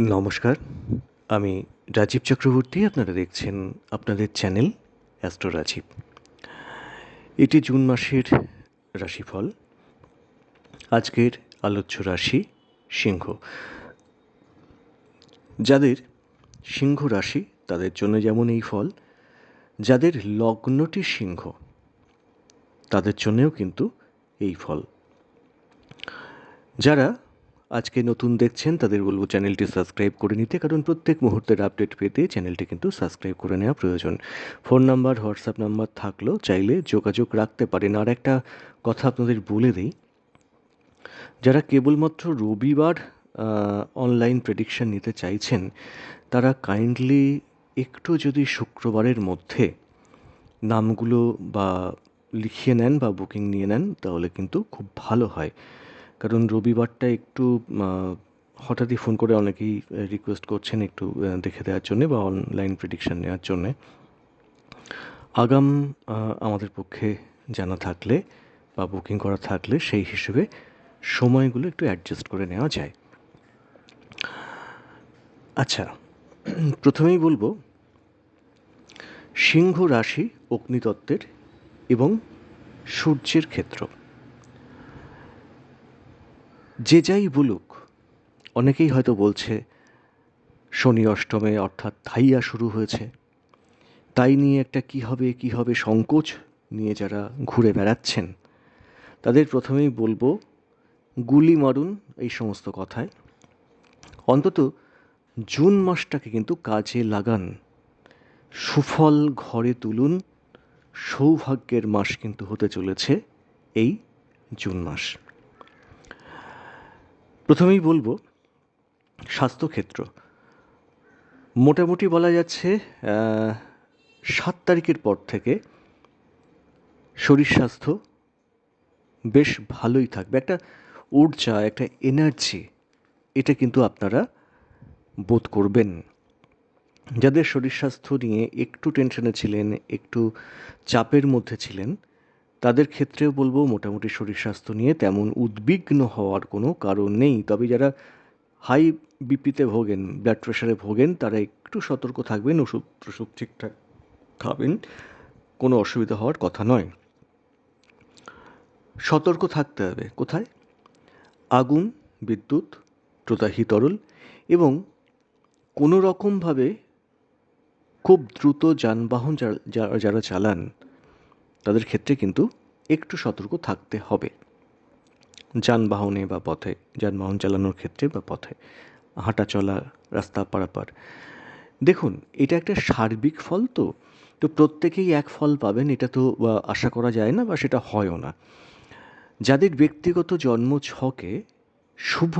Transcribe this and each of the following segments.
নমস্কার। আমি রাজীব চক্রবর্তী, আপনারা দেখছেন আপনাদের চ্যানেল অ্যাস্ট্রো রাজীব। এটি জুন মাসের রাশিফল। আজকের আলোচ্য রাশি সিংহ। যাদের সিংহ রাশি, তাদের জন্য যেমন এই ফল, যাদের লগ্নটি সিংহ, তাদের জন্যেও কিন্তু এই ফল। যারা আজকে নতুন দেখছেন, তাদের বলব চ্যানেলটি সাবস্ক্রাইব করে নিতে, কারণ প্রত্যেক মুহূর্তের আপডেট পেতে চ্যানেলটি কিন্তু সাবস্ক্রাইব করে নেওয়া প্রয়োজন। ফোন নাম্বার, হোয়াটসঅ্যাপ নাম্বার থাকলেও চাইলে যোগাযোগ রাখতে পারেন। আর একটা কথা আপনাদের বলে দিই, যারা কেবলমাত্র রবিবার অনলাইন প্রেডিকশন নিতে চাইছেন, তারা কাইন্ডলি একটু যদি শুক্রবারের মধ্যে নামগুলো বা লিখিয়ে নেন বা বুকিং নিয়ে নেন, তাহলে কিন্তু খুব ভালো হয়। কারণ রবিবারটা একটু হঠাৎই ফোন করে অনেকেই রিকোয়েস্ট করছেন একটু দেখে দেওয়ার জন্যে বা অনলাইন প্রেডিকশান নেওয়ার জন্যে। আগাম আমাদের পক্ষে জানা থাকলে বা বুকিং করা থাকলে সেই হিসেবে সময়গুলো একটু অ্যাডজাস্ট করে নেওয়া যায়। আচ্ছা প্রথমেই বলব, সিংহ রাশি অগ্নিতত্ত্বের এবং সূর্যের ক্ষেত্র। যে যাই বলুক, অনেকেই হয়তো বলছে, শনি অষ্টমে অর্থাৎ থাইয়া শুরু হয়েছে। তাই নিয়ে একটা কি হবে কি হবে সংকোচ নিয়ে যারা ঘুরে বেড়াচ্ছেন, তাদের প্রথমেই বলব, গুলি মারুন এই সমস্ত কথায়। অন্তত জুন মাসটাকে কিন্তু কাজে লাগান। সুফল ঘরে তুলুন, সৌভাগ্যের মাস কিন্তু হতে চলেছে এই জুন মাস। প্রথমেই বলব, স্বাস্থ্যক্ষেত্র। মোটামুটি বলা যাচ্ছে সাত তারিখের পর থেকে শরীর স্বাস্থ্য বেশ ভালোই থাকবে। একটা ঊর্জা, একটা এনার্জি এটা কিন্তু আপনারা বোধ করবেন। যাদের শরীর স্বাস্থ্য নিয়ে একটু টেনশনে ছিলেন, একটু চাপের মধ্যে ছিলেন তাদের ক্ষেত্রেও বলব মোটামুটি শরীর স্বাস্থ্য নিয়ে তেমন উদ্বিগ্ন হওয়ার কোনো কারণ নেই। তবে যারা হাই বিপিতে ভোগেন, ব্লাড প্রেশারে ভোগেন, তারা একটু সতর্ক থাকবেন, ওষুধ টষুধ ঠিকঠাক খাবেন, কোনো অসুবিধা হওয়ার কথা নয়। সতর্ক থাকতে হবে। কোথায়? আগুন, বিদ্যুৎ, প্রদাহী তরল এবং কোনো রকমভাবে খুব দ্রুত যানবাহন যারা চালান তাদের ক্ষেত্রে কিন্তু একটু সতর্ক থাকতে হবে। যানবাহনে বা পথে, যানবাহন চালানোর ক্ষেত্রে বা পথে, হাঁটা চলা, রাস্তা পারাপার। দেখুন, এটা একটা সার্বিক ফল তো তো প্রত্যেকেই এক ফল পাবেন, এটা তো আশা করা যায় না বা সেটা হয়ও না। যাদের ব্যক্তিগত জন্ম ছকে শুভ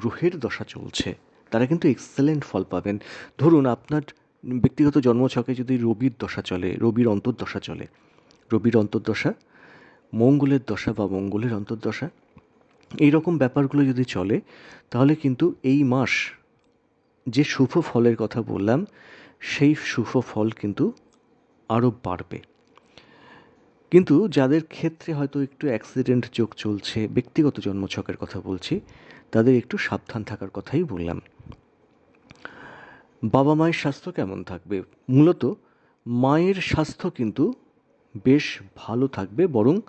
গ্রহের দশা চলছে, তারা কিন্তু এক্সেলেন্ট ফল পাবেন। ধরুন, আপনার ব্যক্তিগত জন্ম ছকে যদি রবির দশা চলে, রবির অন্তর্দশা চলে রবির অন্তর্দশা, মঙ্গলের দশা বা মঙ্গলের অন্তর্দশা এই রকম ব্যাপারগুলো যদি চলে, তাহলে কিন্তু এই মাস যে শুভ ফলের কথা বললাম, সেই শুভ ফল কিন্তু আরও বাড়বে। কিন্তু যাদের ক্ষেত্রে হয়তো একটু অ্যাক্সিডেন্ট যোগ চলছে, ব্যক্তিগত জন্মছকের কথা বলছি, তাদের একটু সাবধান থাকার কথাই বললাম। বাবা মায়ের স্বাস্থ্য কেমন থাকবে? মূলত মায়ের স্বাস্থ্য কিন্তু বেশ ভালো থাকবে, বরং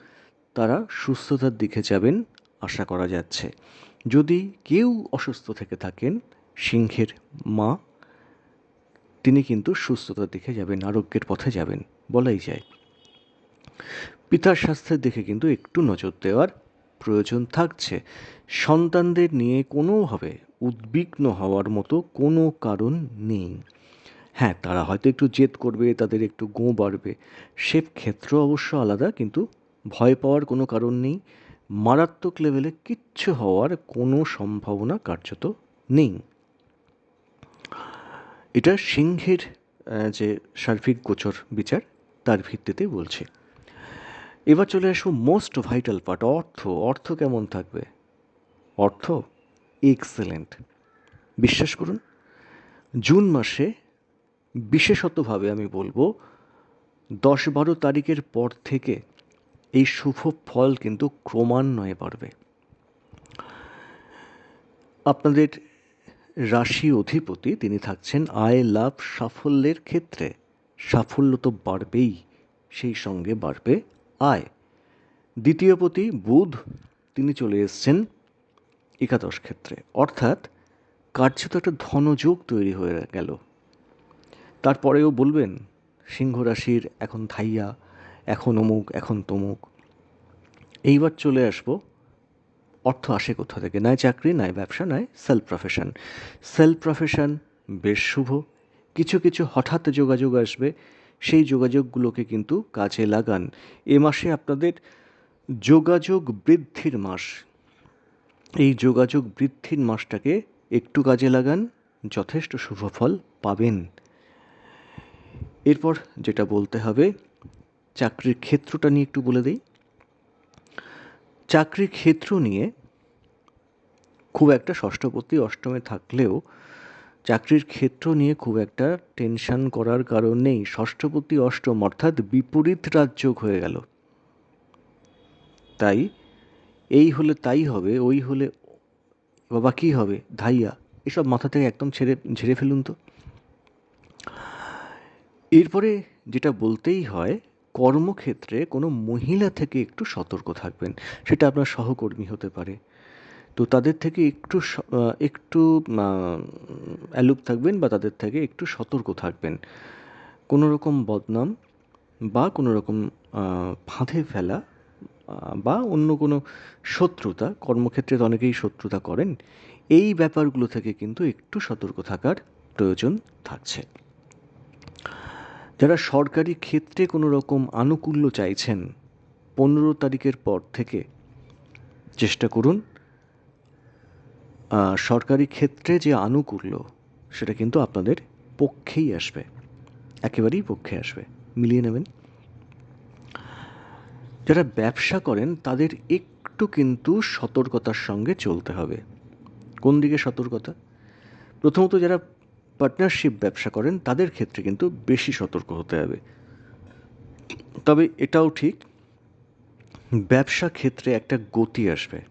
তারা সুস্থতার দিকে যাবেন আশা করা যাচ্ছে। যদি কেউ অসুস্থ থেকে থাকেন, সিংহের মা, তিনি কিন্তু সুস্থতার দিকে যাবেন, আরোগ্যের পথে যাবেন, বলাই যায়। পিতার স্বাস্থ্যের দিকে কিন্তু একটু নজর দেওয়ার প্রয়োজন থাকছে। সন্তানদের নিয়ে কোনোভাবে উদ্বিগ্ন হওয়ার মতো কোনো কারণ নেই। হ্যাঁ তারা হয়তো একটু জেদ করবে, তাদের একটু গোঁ বাড়বে। সে ক্ষেত্র অবশ্য আলাদা, কিন্তু ভয় পাওয়ার কোনো কারণ নেই। মারাত্মক লেভেলে কিচ্ছু হওয়ার কোনো সম্ভাবনা কার্যত নেই। এটা সিংহের যে সার্বিক গোচর বিচার, তার ভিত্তিতে বলছি। এবার চলে আসব মোস্ট ভাইটাল পার্ট অর্থ। অর্থ কেমন থাকবে? অর্থ এক্সেলেন্ট বিশ্বাস করুন, জুন মাসে বিশেষতভাবে আমি বলব, দশ বারো তারিখের পর থেকে এই শুভ ফল কিন্তু ক্রমান্বয়ে বাড়বে। আপনাদের রাশি অধিপতি তিনি থাকছেন আয়, লাভ, সাফল্যের ক্ষেত্রে। সাফল্য তো বাড়বেই, সেই সঙ্গে বাড়বে আয়। দ্বিতীয়পতি বুধ, তিনি চলে এসছেন একাদশ ক্ষেত্রে। অর্থাৎ কার্যত একটা ধনযোগ তৈরি হয়ে গেল। তারপরেও বলবেন, সিংহ রাশির এখন থাইয়া, এখন অমুক, এখন তমুক। এইবার চলে আসব, অর্থ আসে কোথা থেকে? নয় চাকরি নয় ব্যবসা নয় সেলফ প্রফেশন সেলফ প্রফেশন বেশ শুভ। কিছু কিছু হঠাৎ যোগাযোগ আসবে, সেই যোগাযোগগুলোকে কিন্তু কাজে লাগান। এ মাসে আপনাদের যোগাযোগ বৃদ্ধির মাস। এই যোগাযোগ বৃদ্ধির মাসটাকে একটু কাজে লাগান, যথেষ্ট শুভ ফল পাবেন। এরপর যেটা বলতে হবে, চাকরির ক্ষেত্রটা নিয়ে একটু বলে দিই। চাকরির ক্ষেত্র নিয়ে খুব একটা ষষ্ঠপতি অষ্টমে থাকলেও চাকরির ক্ষেত্র নিয়ে খুব একটা টেনশন করার কারণ নেই। ষষ্ঠপতি অষ্টম অর্থাৎ বিপরীত রাজযোগ হয়ে গেল। তাই এই হলে তাই হবে, ওই হলে বাবা কী হবে? ধাইয়া। এসব মাথা থেকে একদম ছেড়ে, ঝেড়ে ফেলুন তো। এরপরে যেটা বলতেই হয়, কর্মক্ষেত্রে কোনো মহিলা থেকে একটু সতর্ক থাকবেন, সেটা আপনার সহকর্মী হতে পারে। তো তাদের থেকে একটু একটু অ্যালুপ থাকবেন বা তাদের থেকে একটু সতর্ক থাকবেন। কোনো রকম বদনাম বা কোনো রকম ফাঁদে ফেলা বা অন্য কোনো শত্রুতা, কর্মক্ষেত্রে তো অনেকেই শত্রুতা করেন, এই ব্যাপারগুলো থেকে কিন্তু একটু সতর্ক থাকার প্রয়োজন থাকছে। যারা সরকারি ক্ষেত্রে কোনো রকম আনুকূল্য চাইছেন, পনেরো তারিখের পর থেকে চেষ্টা করুন। সরকারি ক্ষেত্রে যে আনুকূল্য, সেটা কিন্তু আপনাদের পক্ষেই আসবে। একেবারেই পক্ষে আসবে। মিলিয়ে নেবেন। যারা ব্যবসা করেন, তাদের একটু কিন্তু সতর্কতার সঙ্গে চলতে হবে। কোন দিকে সতর্কতা? প্রথমত যারা পার্টনারশিপ ব্যবসা করেন, তাদের ক্ষেত্রে কিন্তু বেশি সতর্ক হতে হবে। তবে এটাও ঠিক, ব্যবসা ক্ষেত্রে একটা গতি আসবে।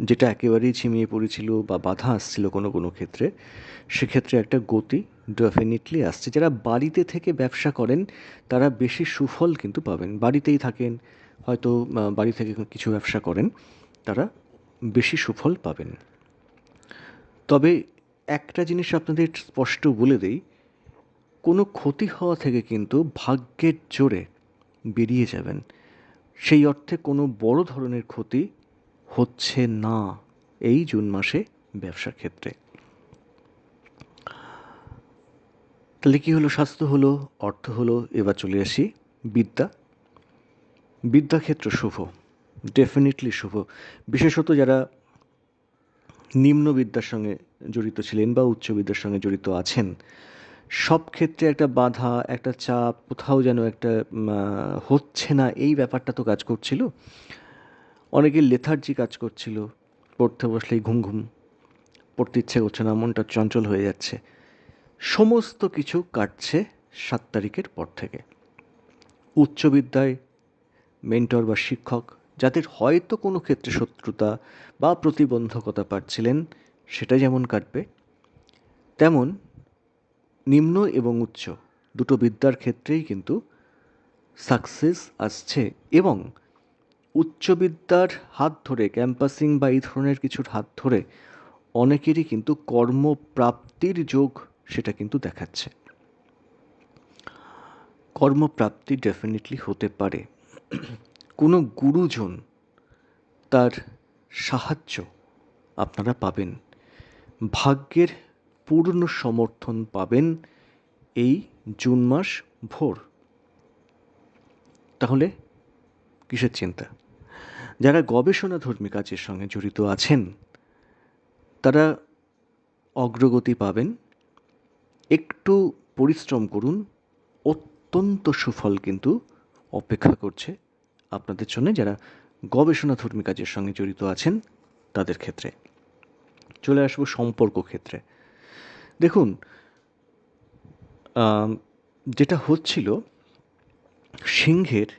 যেটা একেবারেই ছিমিয়ে পড়েছিল বা বাধা আসছিল কোনো কোনো ক্ষেত্রে, সেক্ষেত্রে একটা গতি ডেফিনেটলি আসছে। যারা বাড়িতে থেকে ব্যবসা করেন, তারা বেশি সুফল কিন্তু পাবেন। বাড়িতেই থাকেন, হয়তো বাড়ি থেকে কিছু ব্যবসা করেন, তারা বেশি সুফল পাবেন। তবে একটা জিনিস আপনাদের স্পষ্ট বলে দেই। কোনো ক্ষতি হওয়া থেকে কিন্তু ভাগ্যের জোরে বেরিয়ে যাবেন। সেই অর্থে কোনো বড় ধরনের ক্ষতি হচ্ছে না এই জুন মাসে ব্যবসার ক্ষেত্রে। তাহলে কী হলো? স্বাস্থ্য হলো, অর্থ হলো, এবার চলে আসি বিদ্যা। বিদ্যাক্ষেত্র শুভ ডেফিনেটলি শুভ। বিশেষত যারা নিম্ন বিদ্যার সঙ্গে জড়িত ছিলেন বা উচ্চ বিদ্যার সঙ্গে জড়িত আছেন, সব ক্ষেত্রে একটা বাধা, একটা চাপ, কোথাও যেন একটা হচ্ছে না, এই ব্যাপারটা তো কাজ করছিল। অনেকের লেথার্জি কাজ করছিল, পড়তে বসলেই ঘুম ঘুম, পড়তে ইচ্ছে করছে না, মনটা চঞ্চল হয়ে যাচ্ছে। সমস্ত কিছু কাটছে সাত তারিখের পর থেকে। উচ্চ বিদ্যায় মেন্টর বা শিক্ষক, যাদের হয়তো কোনো ক্ষেত্রে শত্রুতা বা প্রতিবন্ধকতা পাচ্ছিলেন সেটা যেমন কাটবে, তেমন নিম্ন এবং উচ্চ দুটো বিদ্যার ক্ষেত্রেই কিন্তু সাকসেস আসছে এবং উচ্চ বিদ্যার হাত ধরে ক্যাম্পাসিং বা এই ধরনের কিছুর হাত ধরে অনেকেরই কিন্তু কর্মপ্রাপ্তির যোগ সেটা কিন্তু দেখাচ্ছে। কর্মপ্রাপ্তি ডেফিনেটলি হতে পারে। কোনো গুরুজন তার সাহায্য আপনারা পাবেন। ভাগ্যের পূর্ণ সমর্থন পাবেন এই জুন মাস ভোর। তাহলে কিসের চিন্তা? যারা গবেষণাধর্মী কাজের সঙ্গে জড়িত আছেন, তারা অগ্রগতি পাবেন। একটু পরিশ্রম করুন, অত্যন্ত সুফল কিন্তু অপেক্ষা করছে আপনাদের জন্য যারা গবেষণাধর্মী কাজের সঙ্গে জড়িত আছেন তাদের ক্ষেত্রে। চলে আসব সম্পর্ক ক্ষেত্রে। দেখুন যেটা হচ্ছিল, সিংহের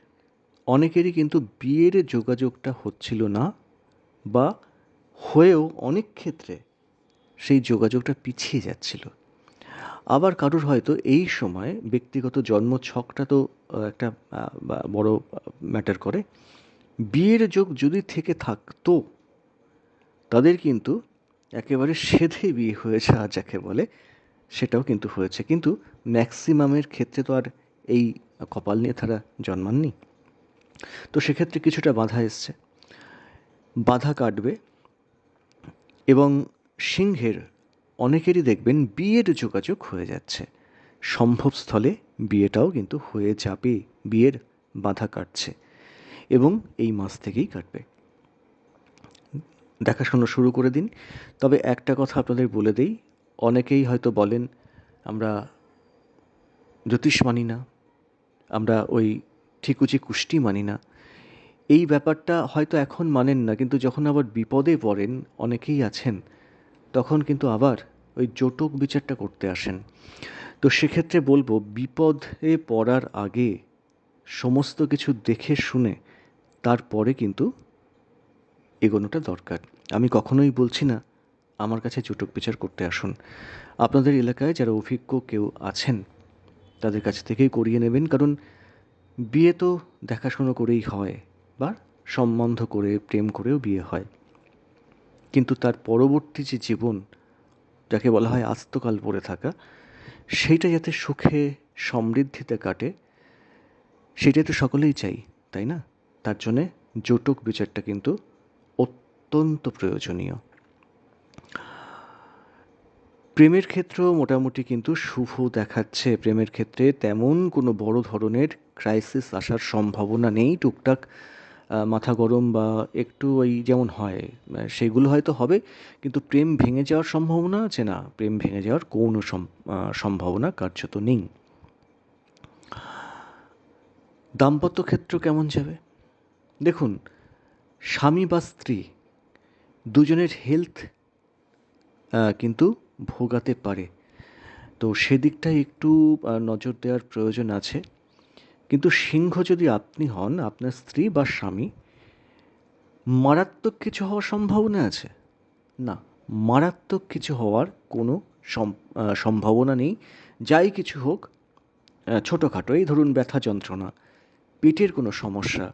অনেকেরই কিন্তু বিয়ের যোগাযোগটা হচ্ছিল না বা হয়েও অনেক ক্ষেত্রে সেই যোগাযোগটা পিছিয়ে যাচ্ছিল। আবার কারোর হয়তো এই সময় ব্যক্তিগত জন্ম ছকটা তো একটা বড় ম্যাটার করে। বিয়ের যোগ যদি থেকে থাকতো, তাদের কিন্তু একেবারে সেধে বিয়ে হয়েছে আর যাকে বলে, সেটাও কিন্তু হয়েছে। কিন্তু ম্যাক্সিমামের ক্ষেত্রে তো আর এই কপাল নিয়ে তারা জন্মাননি। তো সেক্ষেত্রে কিছুটা বাধা এসছে। বাধা কাটবে এবং সিংহের অনেকেরই দেখবেন বিয়ের যোগাযোগ হয়ে যাচ্ছে। সম্ভব স্থলে বিয়েটাও কিন্তু হয়ে যাবে, বিয়ের বাধা কাটছে এবং এই মাস থেকেই কাটবে। দেখাশোনা শুরু করে দিন। তবে একটা কথা আপনাদের বলে দিই, অনেকেই হয়তো বলেন, আমরা জ্যোতিষ মানি না, আমরা ওই ঠিকুচি কুষ্টি মানি না। এই ব্যাপারটা হয়তো এখন মানেন না, কিন্তু যখন আবার বিপদে পড়েন, অনেকেই আছেন, তখন কিন্তু আবার ওই জোটক বিচারটা করতে আসেন। তো সেক্ষেত্রে বলব, বিপদে পড়ার আগে সমস্ত কিছু দেখে শুনে, তারপরে কিন্তু এগোনোটা দরকার। আমি কখনোই বলছি না, আমার কাছে জোটক বিচার করতে আসুন। আপনাদের এলাকায় যারা অভিজ্ঞ কেউ আছেন, তাদের কাছ থেকেই করিয়ে নেবেন, কারণ বিয়ে তো দেখাশুনো করেই হয়, বা সম্বন্ধ করে, প্রেম করেও বিয়ে হয়। কিন্তু তার পরবর্তী যে জীবন, যাকে বলা হয় আস্তকাল পড়ে থাকা, সেইটা যাতে সুখে, সমৃদ্ধিতে কাটে, সেটাই তো সকলেই চাই, তাই না? তার জন্যে জোটক বিচারটা কিন্তু অত্যন্ত প্রয়োজনীয়। প্রেমের ক্ষেত্রেও মোটামুটি কিন্তু শুভ দেখাচ্ছে। প্রেমের ক্ষেত্রে তেমন কোনো বড় ধরনের ক্রাইসিস আসার সম্ভাবনা নেই। টুকটাক মাথা গরম বা একটু ওই যেমন হয় সেগুলো হয়তো হবে। কিন্তু প্রেম ভেঙে যাওয়ার সম্ভাবনা আছে না। প্রেম ভেঙে যাওয়ার কোনো সম্ভাবনা কার্যত নেই। দাম্পত্য ক্ষেত্র কেমন যাবে? দেখুন, স্বামী বা স্ত্রী দুজনের হেলথ কিন্তু ভোগাতে পারে। তো সেদিকটাই একটু নজর দেওয়ার প্রয়োজন আছে। কিন্তু সিংহ যদি আপনি হন, আপনার স্ত্রী বা স্বামী, মারাত্মক কিছু হওয়ার সম্ভাবনা আছে? না, মারাত্মক কিছু হওয়ার কোনো সম্ভাবনা নেই। যাই কিছু হোক ছোটোখাটো, এই ধরুন ব্যথা যন্ত্রণা, পেটের কোনো সমস্যা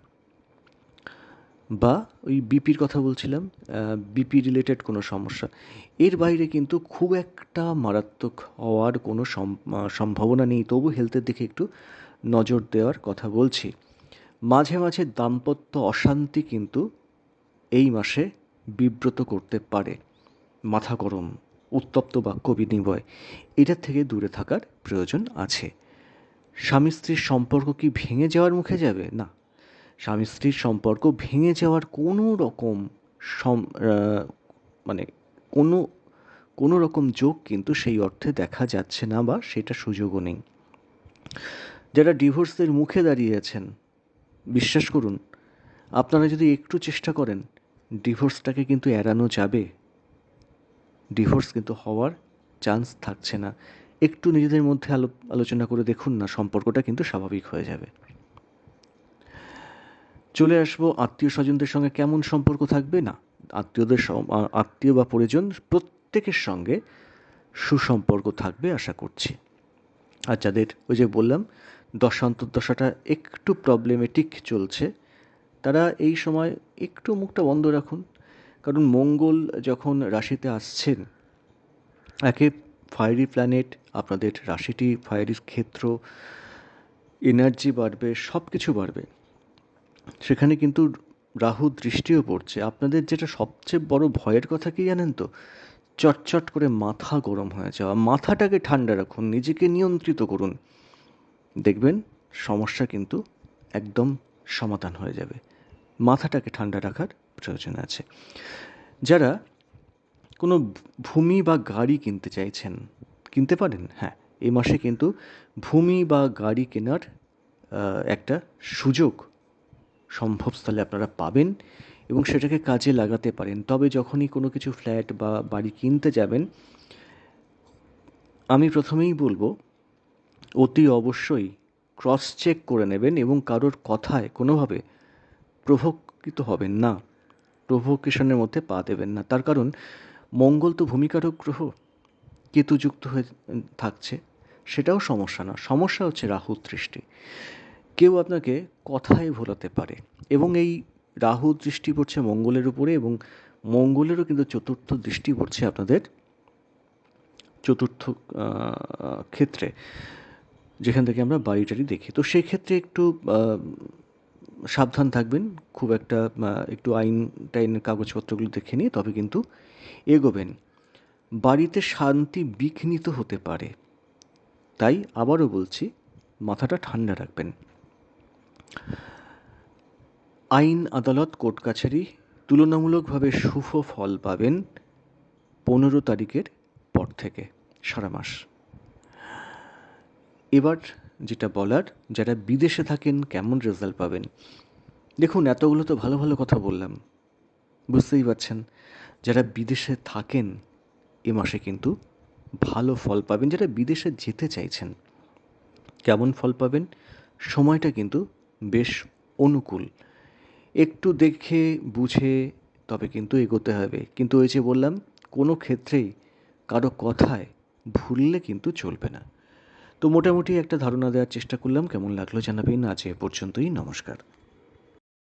বা ওই বিপির কথা বলছিলাম বিপি রিলেটেড কোনো সমস্যা। এর বাইরে কিন্তু খুব একটা মারাত্মক হওয়ার কোনো সম্ভাবনা নেই। তবু হেলথের দিকে একটু নজর দেওয়ার কথা বলছি। মাঝে মাঝে দাম্পত্য অশান্তি কিন্তু এই মাসে বিব্রত করতে পারে। মাথা গরম, উত্তপ্ত বাক্য বিনিময় এটার থেকে দূরে থাকার প্রয়োজন আছে। স্বামী স্ত্রীর সম্পর্ক কি ভেঙে যাওয়ার মুখে যাবে? না। স্বামী স্ত্রীর সম্পর্ক ভেঙে যাওয়ার কোনো রকম সম মানে কোনো কোনো রকম যোগ কিন্তু সেই অর্থে দেখা যাচ্ছে না বা সেটা সুযোগও নেই। যারা ডিভোর্সের মুখে দাঁড়িয়ে আছেন, বিশ্বাস করুন, আপনারা যদি একটু চেষ্টা করেন, ডিভোর্সটাকে কিন্তু এড়ানো যাবে। ডিভোর্স কিন্তু হওয়ার চান্স থাকছে না। একটু নিজেদের মধ্যে আলো, আলোচনা করে দেখুন না, সম্পর্কটা কিন্তু স্বাভাবিক হয়ে যাবে। চলে আসব। আত্মীয় স্বজনদের সঙ্গে কেমন সম্পর্ক থাকবে? না, আত্মীয়দের আত্মীয় বা পরিজন প্রত্যেকের সঙ্গে সুসম্পর্ক থাকবে আশা করছি। আর যাদের ওই যে বললাম দশান্তর্দশাটা একটু প্রবলেমেটিক চলছে। তারা এই সময় একটু মুখটা বন্ধ রাখুন। কারণ মঙ্গল যখন রাশিতে আসছেন, একে ফায়ারি প্ল্যানেট আপনাদের রাশিটি ফায়ারির ক্ষেত্র এনার্জি বাড়বে সব কিছু বাড়বে। সেখানে কিন্তু রাহু দৃষ্টিও পড়ছে। আপনাদের যেটা সবচেয়ে বড় ভয়ের কথা কি জানেন তো? চটচট করে মাথা গরম হয়ে যাওয়া। মাথাটাকে ঠান্ডা রাখুন, নিজেকে নিয়ন্ত্রিত করুন। দেখবেন সমস্যা কিন্তু একদম সমাধান হয়ে যাবে। মাথাটাকে ঠান্ডা রাখার প্রয়োজন আছে। যারা কোনো ভূমি বা গাড়ি কিনতে চাইছেন, কিনতে পারেন? হ্যাঁ এই মাসে কিন্তু ভূমি বা গাড়ি কেনার একটা সুযোগ সম্ভবস্থলে আপনারা পাবেন এবং সেটাকে কাজে লাগাতে পারেন। তবে যখনই কোনো কিছু ফ্ল্যাট বা বাড়ি কিনতে যাবেন, আমি প্রথমেই বলব, অতি অবশ্যই ক্রস চেক করে নেবেন এবং কারোর কথায় কোনোভাবে প্রভোকিত হবেন না। প্রভোকেশনের মধ্যে পা দেবেন না। তার কারণ, মঙ্গল তো ভূমিকারক গ্রহ, কেতুযুক্ত হয়ে থাকছে, সেটাও সমস্যা না। সমস্যা হচ্ছে রাহু দৃষ্টি। কেউ আপনাকে কথায় ভোলাতে পারে। এবং এই রাহু দৃষ্টি পড়ছে মঙ্গলের উপরে এবং মঙ্গলেরও কিন্তু চতুর্থ দৃষ্টি পড়ছে আপনাদের চতুর্থ ক্ষেত্রে, যেখান থেকে আমরা বাড়িটারি দেখি। তো সেই ক্ষেত্রে একটু সাবধান থাকবেন, খুব একটা একটু আইন টাইনের কাগজপত্রগুলো দেখে নিয়ে তবে কিন্তু এগোবেন। বাড়িতে শান্তি বিঘ্নিত হতে পারে, তাই আবারও বলছি, মাথাটা ঠান্ডা রাখবেন। আইন আদালত কোর্ট কাছারি তুলনামূলকভাবে শুভ ফল পাবেন পনেরো তারিখের পর থেকে, সারা মাস। এবার যেটা বলার, যারা বিদেশে থাকেন কেমন রেজাল্ট পাবেন? দেখুন, এতগুলো তো ভালো ভালো কথা বললাম। বুঝতেই পারছেন, যারা বিদেশে থাকেন এ মাসে কিন্তু ভালো ফল পাবেন, যারা বিদেশে যেতে চাইছেন, কেমন ফল পাবেন? সময়টা কিন্তু বেশ অনুকূল। একটু দেখে, বুঝে তবে কিন্তু এগোতে হবে। কিন্তু ওই যে বললাম, কোনো ক্ষেত্রেই কারও কথায় ভুললে কিন্তু চলবে না। তো মোটামুটি একটা ধারণা দেওয়ার চেষ্টা করলাম। কেমন লাগল জানাবেন? আজ এ পর্যন্তই। নমস্কার।